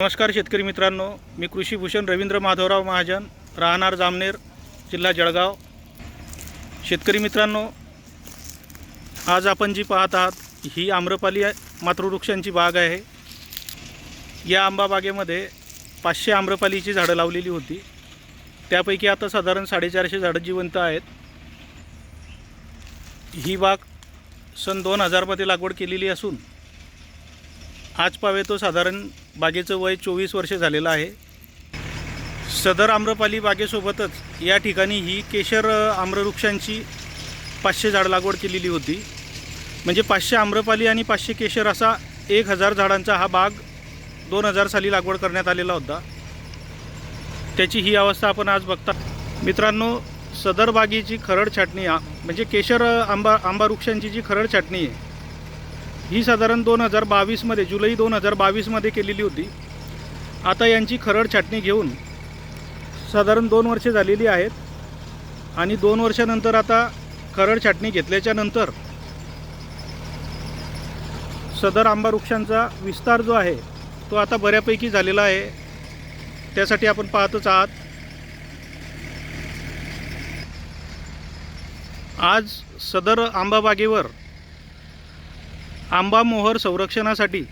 नमस्कार शेतकरी मित्रांनो. मी कृषीभूषण रवींद्र माधवराव महाजन राहणार जामनेर जिल्हा जळगाव. शेतकरी मित्रांनो आज आपण जी पाहत आहात ही आम्रपाली मातृवृक्षांची बाग आहे. या आंबा बागेमध्ये पाचशे आम्रपालीची झाडं लावलेली होती. त्यापैकी आता साधारण साडेचारशे झाडं जिवंत आहेत. ही बाग सन दोन हजारमध्ये लागवड केलेली असून आज पावे तो साधारण बागेचं वय चोवीस वर्ष झालेलं आहे. सदर आम्रपाली बागेसोबतच या ठिकाणी ही केशर आम्रवृक्षांची पाचशे झाड लागवड केलेली होती. म्हणजे पाचशे आम्रपाली आणि पाचशे केशर असा एक हजार झाडांचा हा बाग दोन हजार साली लागवड करण्यात आलेला होता. त्याची ही अवस्था आपण आज बघता. मित्रांनो सदर बागेची खरड छाटणी म्हणजे केशर आंबा आंबा वृक्षांची जी खरड छाटणी आहे ही साधारण दोन हजार बावीसमध्ये जुलै दोन हजार बावीसमध्ये केलेली होती. आता यांची खरड छाटणी घेऊन साधारण दोन वर्षे झालेली आहेत. आणि दोन वर्षानंतर आता खरड छाटणी घेतल्याच्या नंतर सदर आंबा वृक्षांचा विस्तार जो आहे तो आता बऱ्यापैकी झालेला आहे. त्यासाठी आपण पाहतच आहात. आज सदर आंबाबागेवर आंबा मोहर संरक्षणासाठी.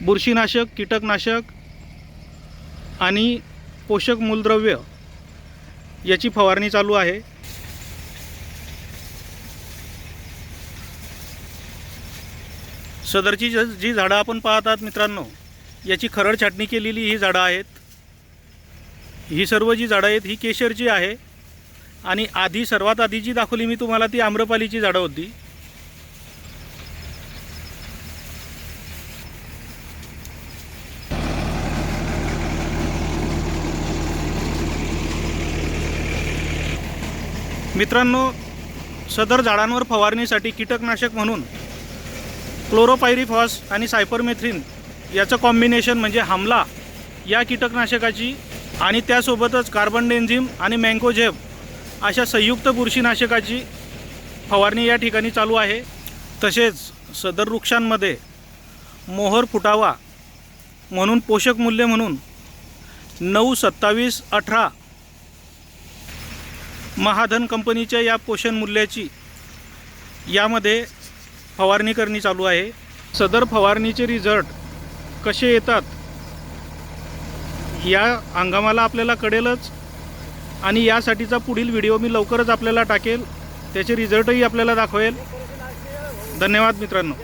बुरशीनाशक कीटकनाशक आणि पोषक मूलद्रव्य याची फवारणी चालू आहे. सदरची ज- जी झाडं आपण पाहत आहात मित्रांनो याची खरड छाटणी केलेली ही झाडं आहेत. ही सर्व जी झाडं आहेत ही केशरची आहे. आणि आधी सर्वात आधी जी दाखवली मी तुम्हाला ती आम्रपालीची झाडं होती. मित्रांनो सदर झाडांवर फवारणीसाठी कीटकनाशक म्हणून क्लोरोपायरीफॉस आणि सायपरमेथ्रिन याचं कॉम्बिनेशन म्हणजे हमला या कीटकनाशकाची आणि त्यासोबतच कार्बन डेन्झिम आणि मँगोझेब अशा संयुक्त बुरशीनाशकाची फवारणी या ठिकाणी चालू आहे. तसेच सदर वृक्षांमध्ये मोहर फुटावा म्हणून पोषक मूल्य म्हणून नऊ सत्तावीस अठरा महाधन कंपनीच्या या पोषण मूल्याची यामध्ये फवारणी करणी चालू आहे. सदर फवारणीचे रिझल्ट कसे येतात या हंगामाला आपल्याला कळेलच आणि यासाठीचा पुढील व्हिडिओ मी लवकरच आपल्याला टाकेल. त्याचे रिझल्टही आपल्याला दाखवेल. धन्यवाद मित्रांनो.